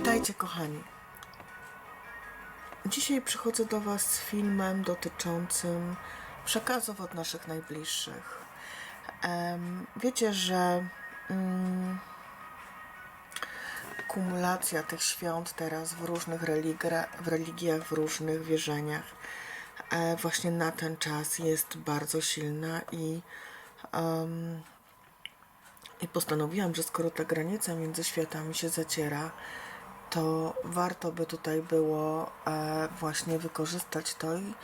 Witajcie kochani. Dzisiaj przychodzę do Was z filmem dotyczącym przekazów od naszych najbliższych. Wiecie, że mm, kumulacja tych świąt teraz w różnych religra, w religiach, w różnych wierzeniach e, właśnie na ten czas jest bardzo silna i i postanowiłam, że skoro ta granica między światami się zaciera, to warto by tutaj było e, właśnie wykorzystać to i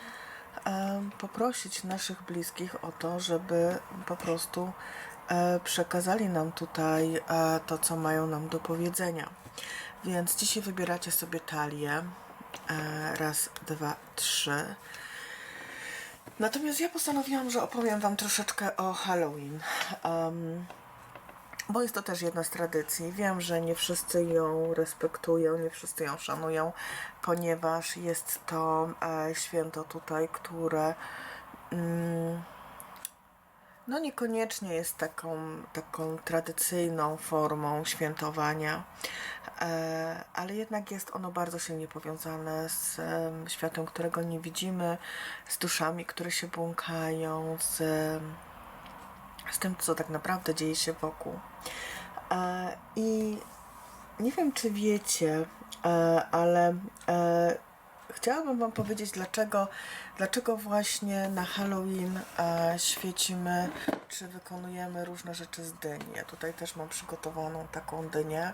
e, poprosić naszych bliskich o to, żeby po prostu e, przekazali nam tutaj to, co mają nam do powiedzenia. Więc dzisiaj wybieracie sobie talię. Raz, dwa, trzy. Natomiast ja postanowiłam, że opowiem Wam troszeczkę o Halloween. Em, bo jest to też jedna z tradycji. Wiem, że nie wszyscy ją respektują, nie wszyscy ją szanują, ponieważ jest to e, święto tutaj, które mm, no niekoniecznie jest taką, taką tradycyjną formą świętowania, e, ale jednak jest ono bardzo silnie powiązane z em, światem, którego nie widzimy, z duszami, które się błąkają, z z tym, co tak naprawdę dzieje się wokół. E, I nie wiem, czy wiecie, e, ale e, chciałabym Wam powiedzieć, dlaczego, dlaczego właśnie na Halloween świecimy, czy wykonujemy różne rzeczy z dyni. Ja tutaj też mam przygotowaną taką dynię.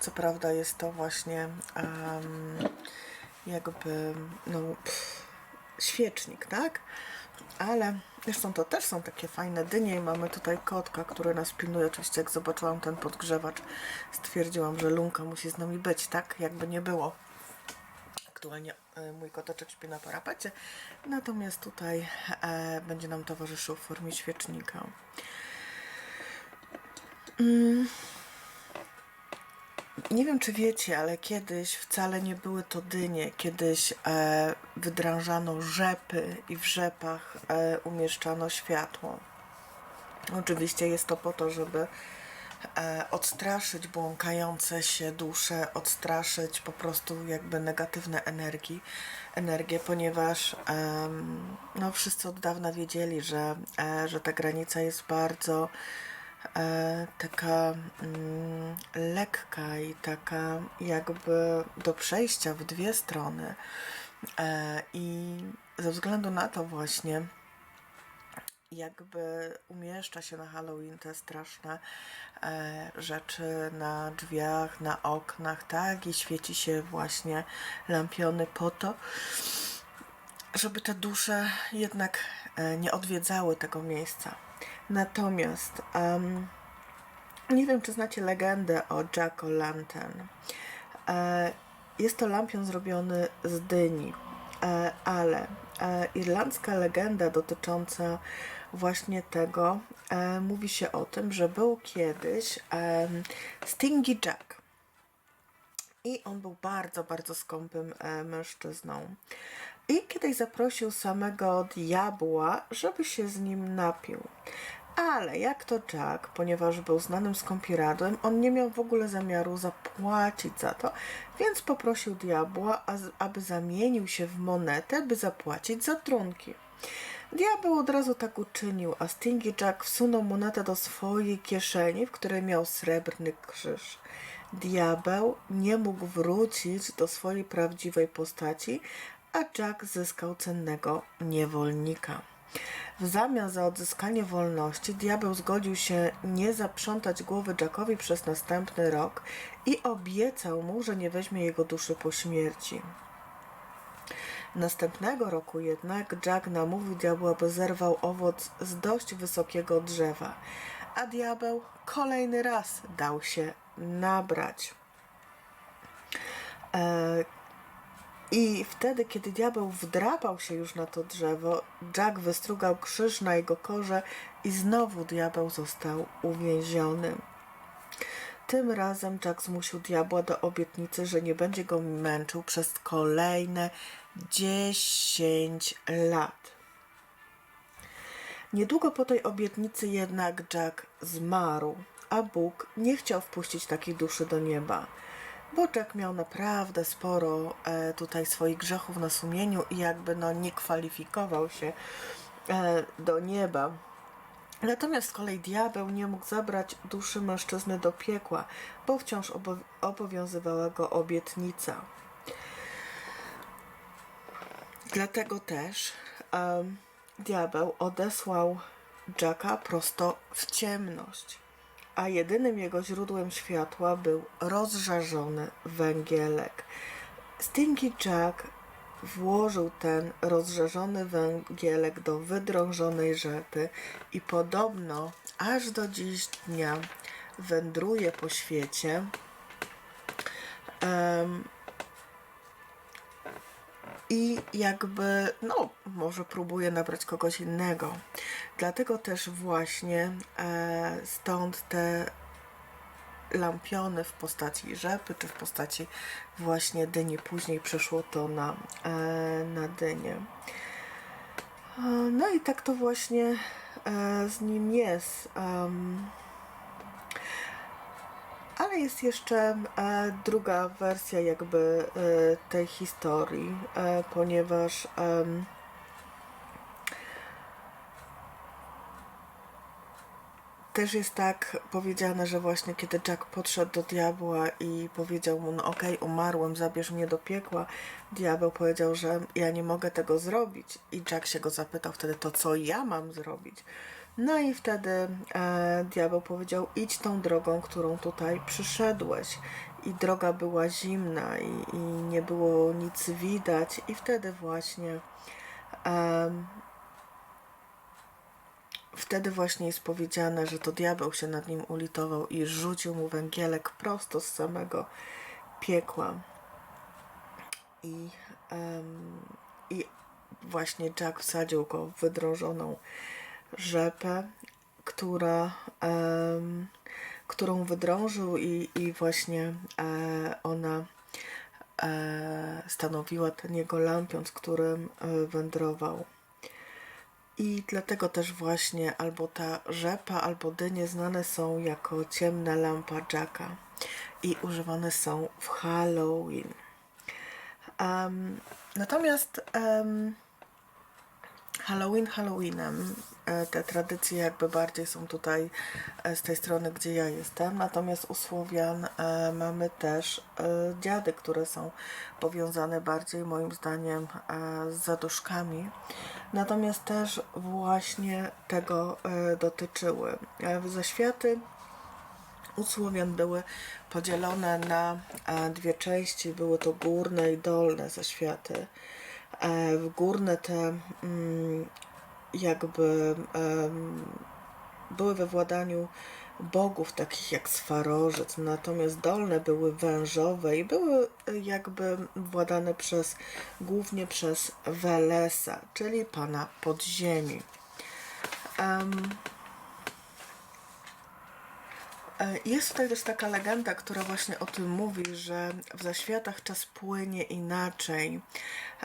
Co prawda jest to właśnie jakby, no, pff, świecznik, tak? Ale zresztą to też są takie fajne dynie i mamy tutaj kotka, który nas pilnuje. Oczywiście jak zobaczyłam ten podgrzewacz, stwierdziłam, że Lunka musi z nami być, tak? Jakby nie było. Aktualnie e, mój koteczek śpi na parapecie, natomiast tutaj e, będzie nam towarzyszył w formie świecznika. Nie wiem, czy wiecie, ale kiedyś wcale nie były to dynie. Kiedyś e, wydrążano rzepy i w rzepach e, umieszczano światło. Oczywiście jest to po to, żeby e, odstraszyć błąkające się dusze, odstraszyć po prostu jakby negatywne energii, energie, ponieważ em, no, wszyscy od dawna wiedzieli, że, e, że ta granica jest bardzo e, taka mm, lekka i taka jakby do przejścia w dwie strony. E, I ze względu na to właśnie jakby umieszcza się na Halloween te straszne e, rzeczy na drzwiach, na oknach, tak? I świeci się właśnie lampiony po to, żeby te dusze jednak e, nie odwiedzały tego miejsca. Natomiast em, nie wiem, czy znacie legendę o Jack O'Lantern. E, jest to lampion zrobiony z dyni, e, ale e, irlandzka legenda dotycząca właśnie tego e, mówi się o tym, że był kiedyś em, Stingy Jack. I on był bardzo, bardzo skąpym e, mężczyzną. I kiedyś zaprosił samego diabła, żeby się z nim napił. Ale jak to Jack, ponieważ był znanym skąpiradłem, on nie miał w ogóle zamiaru zapłacić za to, więc poprosił diabła, aby zamienił się w monetę, by zapłacić za trunki. Diabeł od razu tak uczynił, a Stingy Jack wsunął monetę do swojej kieszeni, w której miał srebrny krzyż. Diabeł nie mógł wrócić do swojej prawdziwej postaci, a Jack zyskał cennego niewolnika. W zamian za odzyskanie wolności, diabeł zgodził się nie zaprzątać głowy Jackowi przez następny rok i obiecał mu, że nie weźmie jego duszy po śmierci. Następnego roku jednak Jack namówił diabła, by zerwał owoc z dość wysokiego drzewa, a diabeł kolejny raz dał się nabrać. E, I wtedy, kiedy diabeł wdrapał się już na to drzewo, Jack wystrugał krzyż na jego korze i znowu diabeł został uwięziony. Tym razem Jack zmusił diabła do obietnicy, że nie będzie go męczył przez kolejne 10 lat. Niedługo po tej obietnicy jednak Jack zmarł, a Bóg nie chciał wpuścić takiej duszy do nieba. Bo Jack miał naprawdę sporo e, tutaj swoich grzechów na sumieniu i jakby no nie kwalifikował się e, do nieba. Natomiast z kolei diabeł nie mógł zabrać duszy mężczyzny do piekła, bo wciąż obo- obowiązywała go obietnica. Dlatego też diabeł odesłał Jacka prosto w ciemność, a jedynym jego źródłem światła był rozżarzony węgielek. Stinky Jack włożył ten rozżarzony węgielek do wydrążonej rzepy i podobno aż do dziś dnia wędruje po świecie. Em, i jakby, no, może próbuje nabrać kogoś innego. Dlatego też właśnie e, stąd te lampiony w postaci rzepy, czy w postaci właśnie dyni. Później przeszło to na, e, na dynię. E, No i tak to właśnie e, z nim jest. Em, ale jest jeszcze e, druga wersja jakby e, tej historii, e, ponieważ też jest tak powiedziane, że właśnie kiedy Jack podszedł do diabła i powiedział mu, no okej, umarłem, zabierz mnie do piekła, diabeł powiedział, że ja nie mogę tego zrobić. I Jack się go zapytał wtedy, to co ja mam zrobić? No i wtedy e, diabeł powiedział, idź tą drogą, którą tutaj przyszedłeś. I droga była zimna i, i nie było nic widać. I wtedy właśnie em, Wtedy właśnie jest powiedziane, że to diabeł się nad nim ulitował i rzucił mu węgielek prosto z samego piekła. I, em, i właśnie Jack wsadził go w wydrążoną rzepę, która, em, którą wydrążył i, i właśnie e, ona e, stanowiła ten jego lampion, z którym e, wędrował. I dlatego też właśnie albo ta rzepa, albo dynie znane są jako ciemna lampa Jacka i używane są w Halloween. Em, natomiast em, Halloween Halloweenem, e, te tradycje jakby bardziej są tutaj e, z tej strony, gdzie ja jestem. Natomiast u Słowian e, mamy też dziady, które są powiązane bardziej moim zdaniem z zaduszkami. Natomiast też właśnie tego dotyczyły. Zaświaty u Słowian były podzielone na dwie części. Były to górne i dolne zaświaty. E, W górne te mm, jakby były we władaniu bogów takich jak Swarożyc, natomiast dolne były wężowe i były e, jakby władane przez głównie przez Welesa, czyli pana podziemi. Em, E, Jest tutaj też taka legenda, która właśnie o tym mówi, że w zaświatach czas płynie inaczej.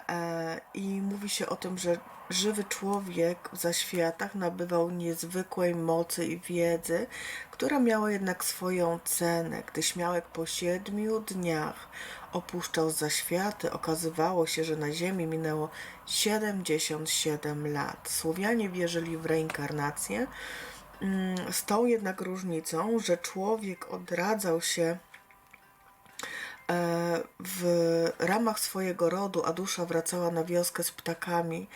E, I mówi się o tym, że żywy człowiek w zaświatach nabywał niezwykłej mocy i wiedzy, która miała jednak swoją cenę. Gdy śmiałek po siedmiu dniach opuszczał zaświaty, okazywało się, że na Ziemi minęło 77 lat. Słowianie wierzyli w reinkarnację, Z tą jednak różnicą, że człowiek odradzał się e, w ramach swojego rodu, a dusza wracała na wioskę z ptakami,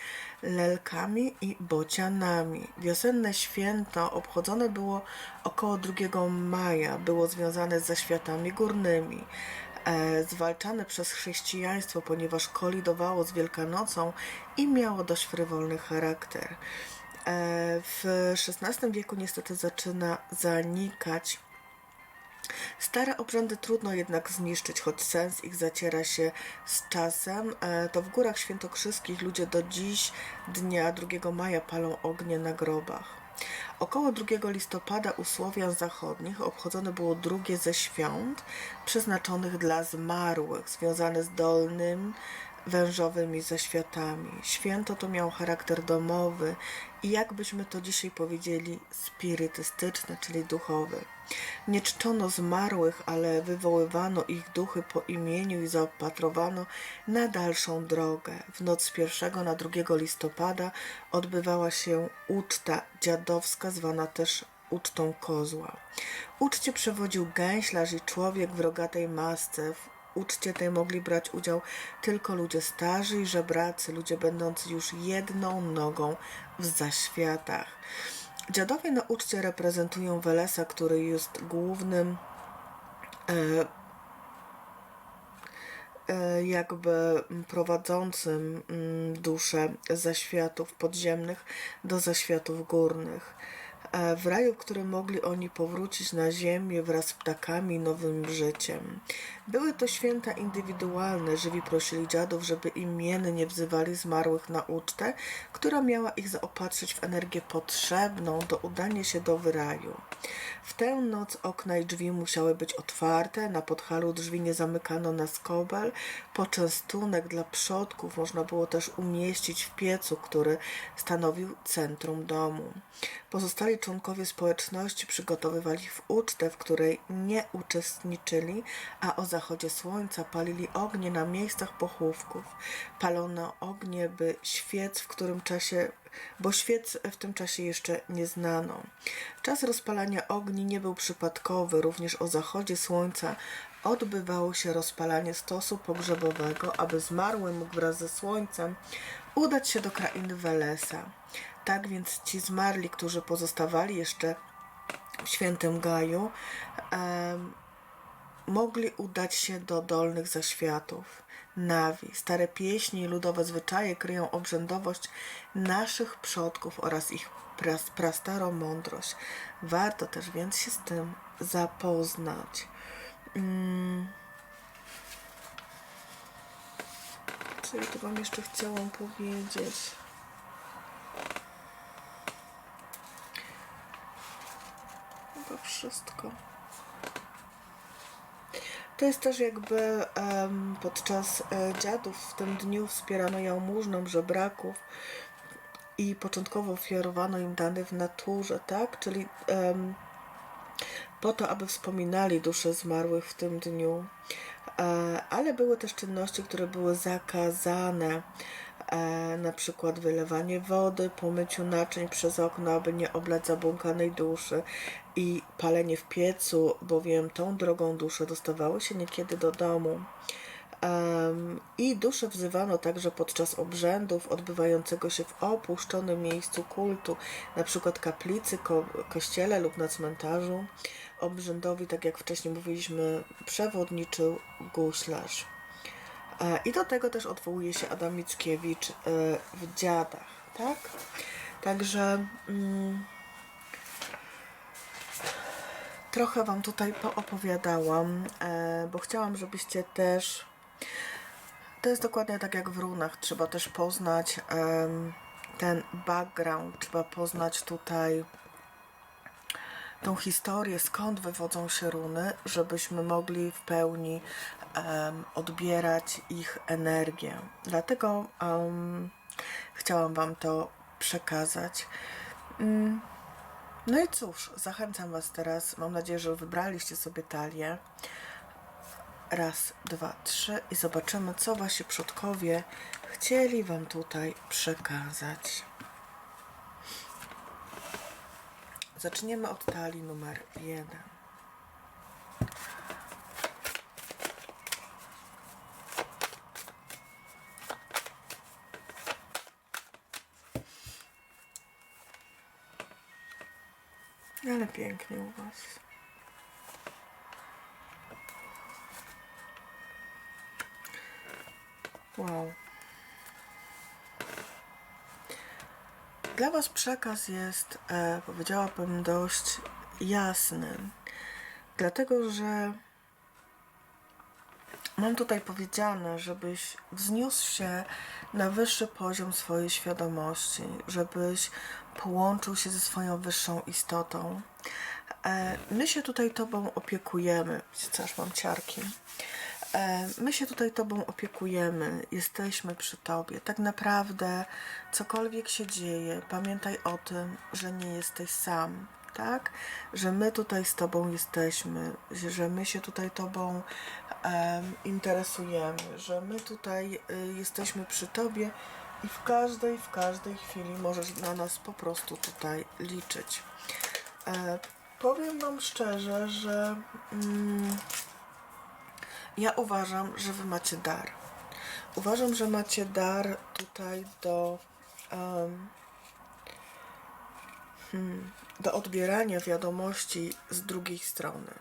lelkami i bocianami. Wiosenne święto obchodzone było około 2 maja, było związane z zaświatami górnymi. E, zwalczane przez chrześcijaństwo, ponieważ kolidowało z Wielkanocą i miało dość frywolny charakter. E, W XVI wieku niestety zaczyna zanikać. Stare obrzędy trudno jednak zniszczyć, choć sens ich zaciera się z czasem. E, To w górach świętokrzyskich ludzie do dziś dnia 2 maja palą ognie na grobach. Około 2 listopada u Słowian zachodnich obchodzone było drugie ze świąt przeznaczonych dla zmarłych, związane z dolnym wężowymi zaświatami. Święto to miało charakter domowy i jakbyśmy to dzisiaj powiedzieli, spirytystyczny, czyli duchowy. Nie czczono zmarłych, ale wywoływano ich duchy po imieniu i zaopatrowano na dalszą drogę. W noc z 1 na 2 listopada odbywała się uczta dziadowska, zwana też ucztą kozła. Uczcie przewodził gęślarz i człowiek w rogatej masce. W uczcie tej mogli brać udział tylko ludzie starzy i żebracy, ludzie będący już jedną nogą w zaświatach. Dziadowie na uczcie reprezentują Welesa, który jest głównym e, e, jakby prowadzącym mm, duszę zaświatów podziemnych do zaświatów górnych. W raju, w którym mogli oni powrócić na ziemię wraz z ptakami i nowym życiem. Były to święta indywidualne. Żywi prosili dziadów, żeby imiennie wzywali zmarłych na ucztę, która miała ich zaopatrzyć w energię potrzebną do udania się do wyraju. W tę noc okna i drzwi musiały być otwarte, na podchalu drzwi nie zamykano na skobel. Poczęstunek dla przodków można było też umieścić w piecu, który stanowił centrum domu. Pozostali członkowie społeczności przygotowywali w ucztę, w której nie uczestniczyli, a o zachodzie słońca palili ognie na miejscach pochówków. Palono ognie, by świec w którym czasie bo świec w tym czasie jeszcze nie znano. Czas rozpalania ogni nie był przypadkowy, również o zachodzie słońca odbywało się rozpalanie stosu pogrzebowego, aby zmarły mógł wraz ze słońcem udać się do krainy Welesa. Tak więc ci zmarli, którzy pozostawali jeszcze w świętym Gaju, em, mogli udać się do dolnych zaświatów. Nawi, stare pieśni i ludowe zwyczaje kryją obrzędowość naszych przodków oraz ich pras, prastarą mądrość. Warto też więc się z tym zapoznać. Mm. Co ja tu Wam jeszcze chciałam powiedzieć? Chyba wszystko. To jest też jakby em, podczas e, dziadów w tym dniu wspierano jałmużną żebraków i początkowo ofiarowano im dane w naturze, tak? Czyli em, po to, aby wspominali dusze zmarłych w tym dniu. E, ale były też czynności, które były zakazane, e, na przykład wylewanie wody po myciu naczyń przez okno, aby nie oblać zabłąkanej duszy i palenie w piecu, bowiem tą drogą dusze dostawały się niekiedy do domu. I dusze wzywano także podczas obrzędów odbywającego się w opuszczonym miejscu kultu, na przykład kaplicy, ko kościele lub na cmentarzu. Obrzędowi, tak jak wcześniej mówiliśmy, przewodniczył guślarz. E, I do tego też odwołuje się Adam Mickiewicz e, w Dziadach, tak? Także mm, trochę Wam tutaj poopowiadałam, e, bo chciałam, żebyście też. To jest dokładnie tak jak w runach. Trzeba też poznać em, ten background, trzeba poznać tutaj tą historię, skąd wywodzą się runy, żebyśmy mogli w pełni em, odbierać ich energię. Dlatego em, chciałam Wam to przekazać. Mm, No i cóż, zachęcam Was teraz. Mam nadzieję, że wybraliście sobie talię. Raz, dwa, trzy i zobaczymy, co Wasi przodkowie chcieli Wam tutaj przekazać. Zaczniemy od talii numer jeden. Ale pięknie u Was. Wow. Dla Was przekaz jest, e, powiedziałabym, dość jasny, dlatego że mam tutaj powiedziane, żebyś wzniósł się na wyższy poziom swojej świadomości, żebyś połączył się ze swoją wyższą istotą. E, my się tutaj Tobą opiekujemy. Co, aż mam ciarki. E, My się tutaj Tobą opiekujemy, jesteśmy przy Tobie. Tak naprawdę, cokolwiek się dzieje, pamiętaj o tym, że nie jesteś sam, tak? Że my tutaj z Tobą jesteśmy, że my się tutaj Tobą em, interesujemy, że my tutaj y, jesteśmy przy Tobie i w każdej, w każdej chwili możesz na nas po prostu tutaj liczyć. E, powiem Wam szczerze, że. Mm, ja uważam, że wy macie dar. Uważam, że macie dar tutaj do, em, hmm, do odbierania wiadomości z drugiej strony.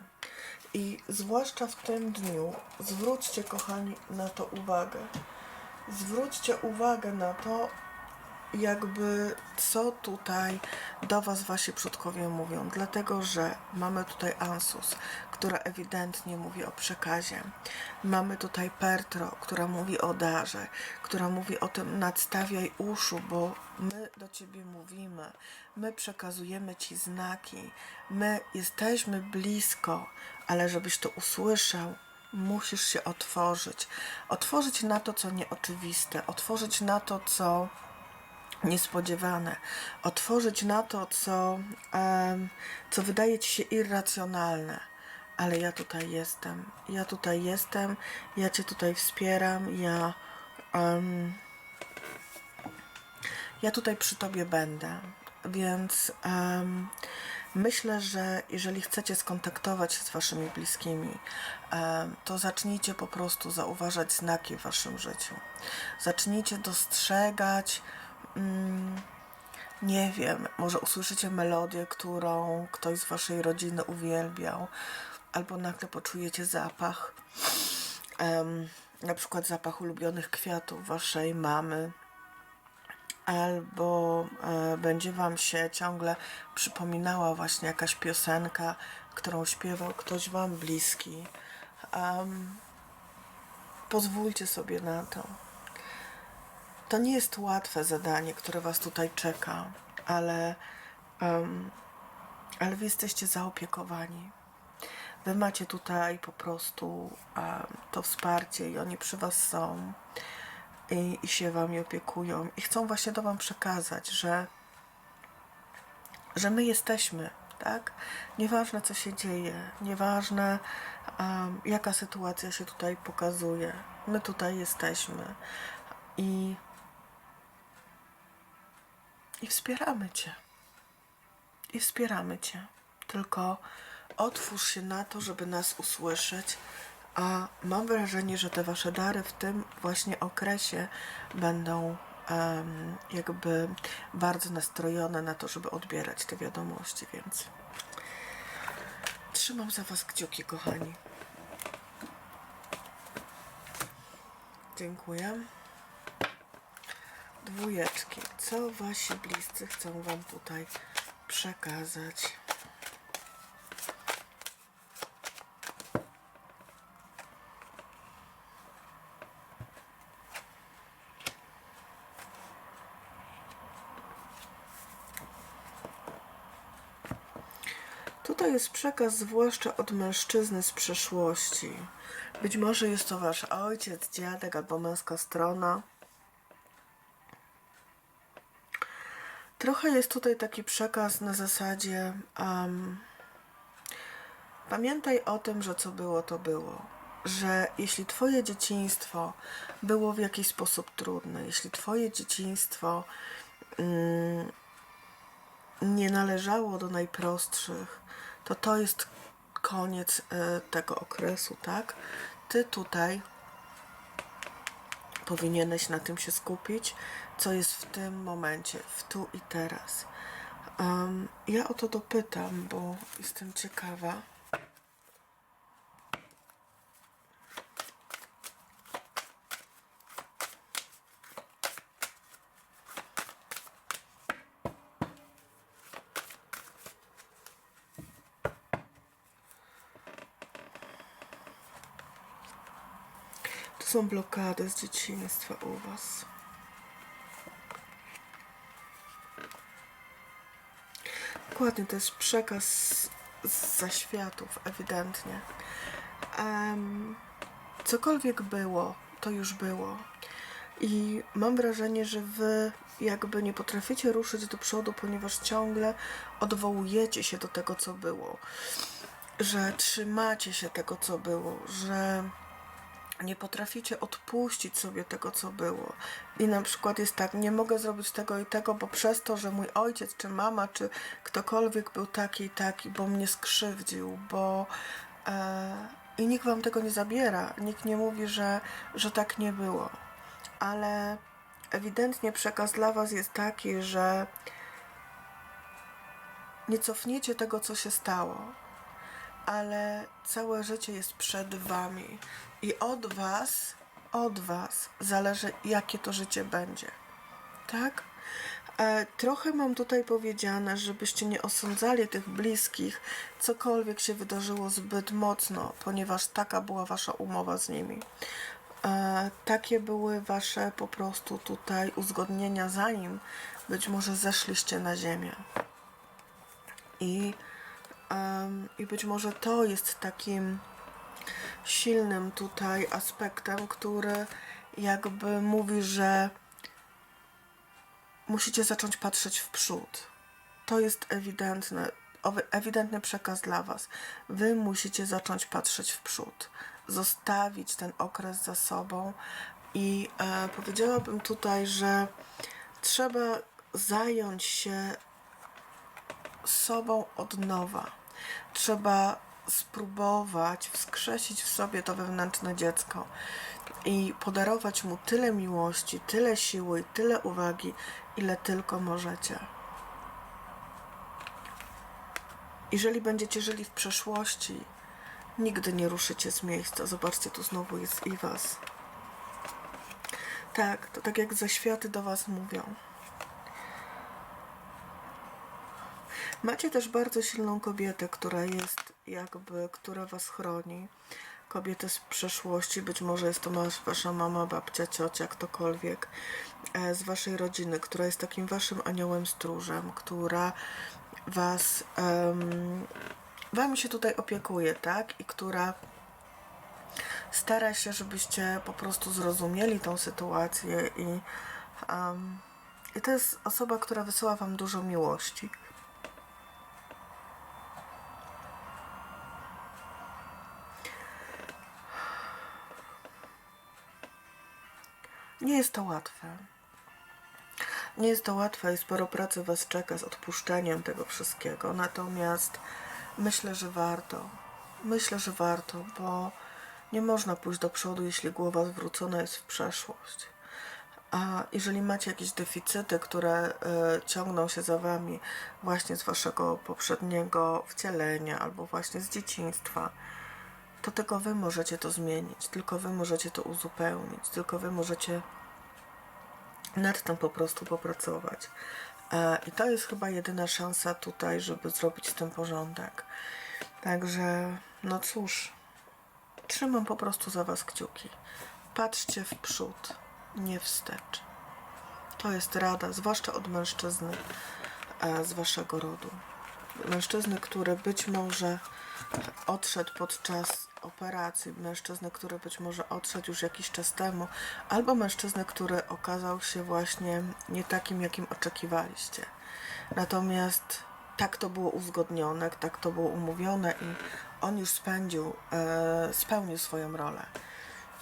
I zwłaszcza w tym dniu zwróćcie, kochani, na to uwagę. Zwróćcie uwagę na to, jakby co tutaj do Was Wasi przodkowie mówią, dlatego że mamy tutaj Ansus, która ewidentnie mówi o przekazie. Mamy tutaj Pertro, która mówi o darze, która mówi o tym nadstawiaj uszu, bo my do Ciebie mówimy, my przekazujemy Ci znaki, my jesteśmy blisko, ale żebyś to usłyszał, musisz się otworzyć. Otworzyć na to, co nieoczywiste, otworzyć na to, co niespodziewane, otworzyć na to, co, co wydaje ci się irracjonalne. Ale ja tutaj jestem. Ja tutaj jestem, ja cię tutaj wspieram, ja. em, ja tutaj przy tobie będę. Więc em, myślę, że jeżeli chcecie skontaktować się z waszymi bliskimi, em, to zacznijcie po prostu zauważać znaki w waszym życiu. Zacznijcie dostrzegać mm, nie wiem, może usłyszycie melodię, którą ktoś z waszej rodziny uwielbiał, albo nagle poczujecie zapach, em, na przykład zapach ulubionych kwiatów waszej mamy, albo e, będzie wam się ciągle przypominała właśnie jakaś piosenka, którą śpiewał ktoś wam bliski. Em, pozwólcie sobie na to. To nie jest łatwe zadanie, które Was tutaj czeka, ale, em, ale Wy jesteście zaopiekowani. Wy macie tutaj po prostu em, to wsparcie i oni przy Was są i, i się Wami opiekują i chcą właśnie do Wam przekazać, że, że my jesteśmy, tak? Nieważne co się dzieje, nieważne em, jaka sytuacja się tutaj pokazuje, my tutaj jesteśmy i i wspieramy Cię. I wspieramy Cię. Tylko otwórz się na to, żeby nas usłyszeć. A mam wrażenie, że te Wasze dary w tym właśnie okresie będą em, jakby bardzo nastrojone na to, żeby odbierać te wiadomości, więc trzymam za Was kciuki, kochani. Dziękuję. Dwójeczki. Co wasi bliscy chcą wam tutaj przekazać? Tutaj jest przekaz zwłaszcza od mężczyzny z przeszłości. Być może jest to wasz ojciec, dziadek albo męska strona. Trochę jest tutaj taki przekaz na zasadzie um, pamiętaj o tym, że co było, to było. Że jeśli twoje dzieciństwo było w jakiś sposób trudne, jeśli twoje dzieciństwo mm, nie należało do najprostszych, to to jest koniec e, tego okresu, tak? Ty tutaj powinieneś na tym się skupić, co jest w tym momencie, w tu i teraz. Em, ja o to dopytam, bo jestem ciekawa. To są blokady z dzieciństwa u Was. Dokładnie, to jest przekaz z- zaświatów, ewidentnie. Em, cokolwiek było, to już było. I mam wrażenie, że wy jakby nie potraficie ruszyć do przodu, ponieważ ciągle odwołujecie się do tego, co było. Że trzymacie się tego, co było, że nie potraficie odpuścić sobie tego, co było. I na przykład jest tak, nie mogę zrobić tego i tego, bo przez to, że mój ojciec, czy mama, czy ktokolwiek był taki i taki, bo mnie skrzywdził, bo. E, I nikt wam tego nie zabiera. Nikt nie mówi, że, że tak nie było. Ale ewidentnie przekaz dla was jest taki, że nie cofniecie tego, co się stało ale całe życie jest przed wami i od was, od was zależy, jakie to życie będzie. Tak? E, trochę mam tutaj powiedziane, żebyście nie osądzali tych bliskich, cokolwiek się wydarzyło zbyt mocno, ponieważ taka była wasza umowa z nimi. E, takie były wasze po prostu tutaj uzgodnienia, zanim być może zeszliście na ziemię. I I być może to jest takim silnym tutaj aspektem, który jakby mówi, że musicie zacząć patrzeć w przód. To jest ewidentne, ewidentny przekaz dla Was. Wy musicie zacząć patrzeć w przód, zostawić ten okres za sobą i e, powiedziałabym tutaj, że trzeba zająć się sobą od nowa. Trzeba spróbować wskrzesić w sobie to wewnętrzne dziecko i podarować mu tyle miłości, tyle siły i tyle uwagi, ile tylko możecie. Jeżeli będziecie żyli w przeszłości, nigdy nie ruszycie z miejsca. Zobaczcie, tu znowu jest i was. Tak, to tak jak zaświaty do was mówią. Macie też bardzo silną kobietę, która jest jakby, która was chroni. Kobietę z przeszłości, być może jest to wasza mama, babcia, ciocia, ktokolwiek e, z waszej rodziny, która jest takim waszym aniołem stróżem, która was em, wami się tutaj opiekuje, tak? I która stara się, żebyście po prostu zrozumieli tą sytuację i, em, i to jest osoba, która wysyła wam dużo miłości. Nie jest to łatwe. Nie jest to łatwe i sporo pracy Was czeka z odpuszczeniem tego wszystkiego. Natomiast myślę, że warto. Myślę, że warto, bo nie można pójść do przodu, jeśli głowa zwrócona jest w przeszłość. A jeżeli macie jakieś deficyty, które e, ciągną się za wami właśnie z waszego poprzedniego wcielenia albo właśnie z dzieciństwa, to tylko wy możecie to zmienić, tylko wy możecie to uzupełnić, tylko wy możecie nad tym po prostu popracować. E, I to jest chyba jedyna szansa tutaj, żeby zrobić z tym porządek. Także, no cóż, trzymam po prostu za Was kciuki. Patrzcie w przód, nie wstecz. To jest rada, zwłaszcza od mężczyzny e, z Waszego rodu. Mężczyzny, który być może odszedł podczas operacji, mężczyzny, który być może odszedł już jakiś czas temu, albo mężczyzny, który okazał się właśnie nie takim, jakim oczekiwaliście. Natomiast tak to było uzgodnione, tak to było umówione i on już spędził, e, spełnił swoją rolę.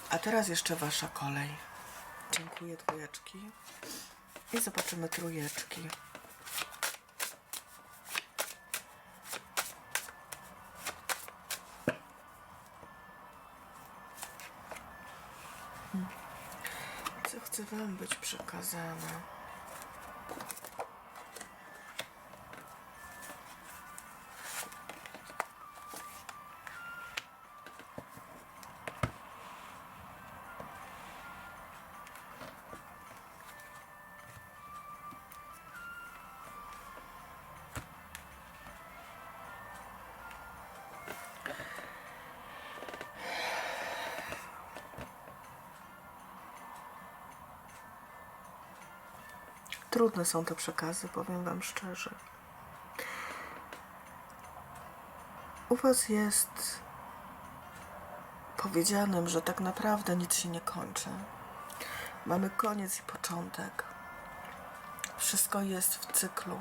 A teraz jeszcze wasza kolej. Dziękuję dwójeczki i zobaczymy trójeczki. Wam być przekazane? Trudne są te przekazy, powiem Wam szczerze. U Was jest powiedzianym, że tak naprawdę nic się nie kończy. Mamy koniec i początek. Wszystko jest w cyklu.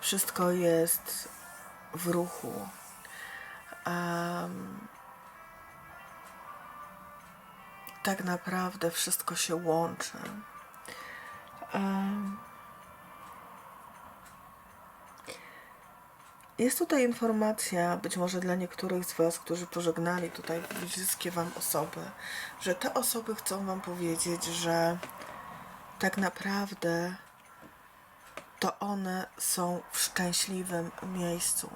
Wszystko jest w ruchu. Em, tak naprawdę wszystko się łączy. Em, Jest tutaj informacja, być może dla niektórych z Was, którzy pożegnali tutaj bliskie Wam osoby, że te osoby chcą Wam powiedzieć, że tak naprawdę to one są w szczęśliwym miejscu,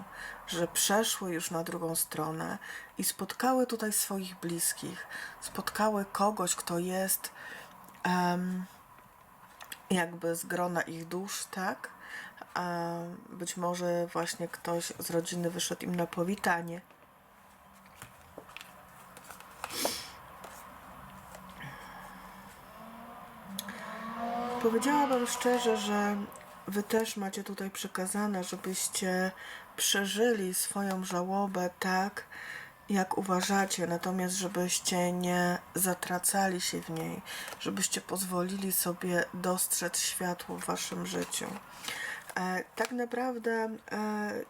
że przeszły już na drugą stronę i spotkały tutaj swoich bliskich, spotkały kogoś, kto jest em, jakby z grona ich dusz, tak? A być może właśnie ktoś z rodziny wyszedł im na powitanie. Powiedziałabym szczerze, że Wy też macie tutaj przekazane, żebyście przeżyli swoją żałobę tak, jak uważacie, natomiast żebyście nie zatracali się w niej, żebyście pozwolili sobie dostrzec światło w Waszym życiu. E, tak naprawdę e,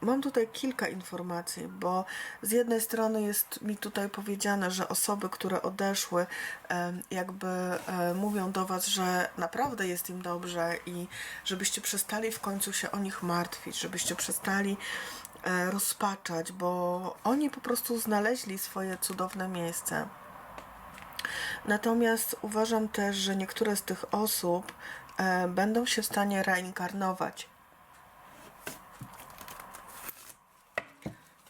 Mam tutaj kilka informacji, bo z jednej strony jest mi tutaj powiedziane, że osoby, które odeszły, em, jakby e, mówią do Was, że naprawdę jest im dobrze i żebyście przestali w końcu się o nich martwić, żebyście przestali e, rozpaczać, bo oni po prostu znaleźli swoje cudowne miejsce. Natomiast uważam też, że niektóre z tych osób e, będą się w stanie reinkarnować.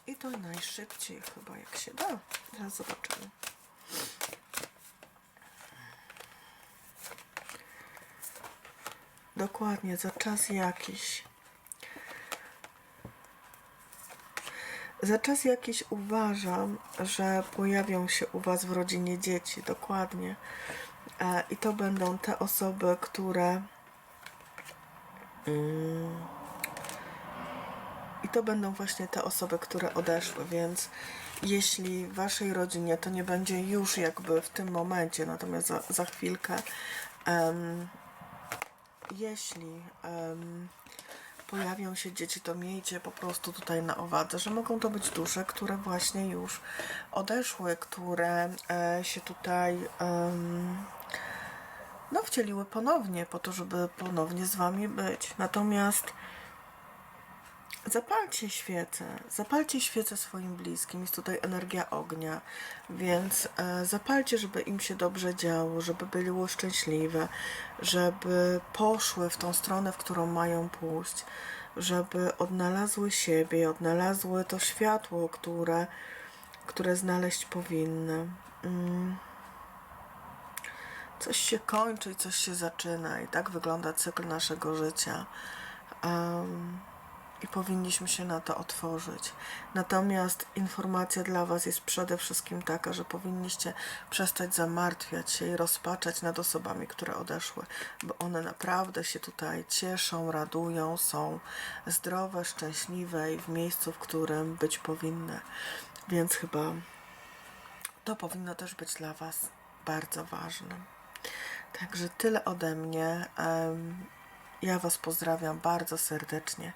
I to najszybciej chyba jak się da. Zaraz zobaczymy. Dokładnie, za czas jakiś. Za czas jakiś uważam, że pojawią się u Was w rodzinie dzieci, dokładnie. E, I to będą te osoby, które. Mm, i to będą właśnie te osoby, które odeszły, więc jeśli w waszej rodzinie to nie będzie już jakby w tym momencie, natomiast za, za chwilkę, em, jeśli em, pojawią się dzieci, to miejcie po prostu tutaj na uwadze, że mogą to być dusze, które właśnie już odeszły, które e, się tutaj em, no, wcieliły ponownie po to, żeby ponownie z wami być. Natomiast Zapalcie świecę, zapalcie świecę swoim bliskim. Jest tutaj energia ognia, więc e, zapalcie, żeby im się dobrze działo, żeby były szczęśliwe, żeby poszły w tą stronę, w którą mają pójść, żeby odnalazły siebie, odnalazły to światło, które, które znaleźć powinny. Mm. Coś się kończy i coś się zaczyna, i tak wygląda cykl naszego życia. Um, i powinniśmy się na to otworzyć. Natomiast informacja dla Was jest przede wszystkim taka, że powinniście przestać zamartwiać się i rozpaczać nad osobami, które odeszły, bo one naprawdę się tutaj cieszą, radują, są zdrowe, szczęśliwe i w miejscu, w którym być powinny. Więc chyba to powinno też być dla Was bardzo ważne. Także tyle ode mnie. Ja Was pozdrawiam bardzo serdecznie.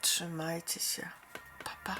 Trzymajcie się. Pa, pa.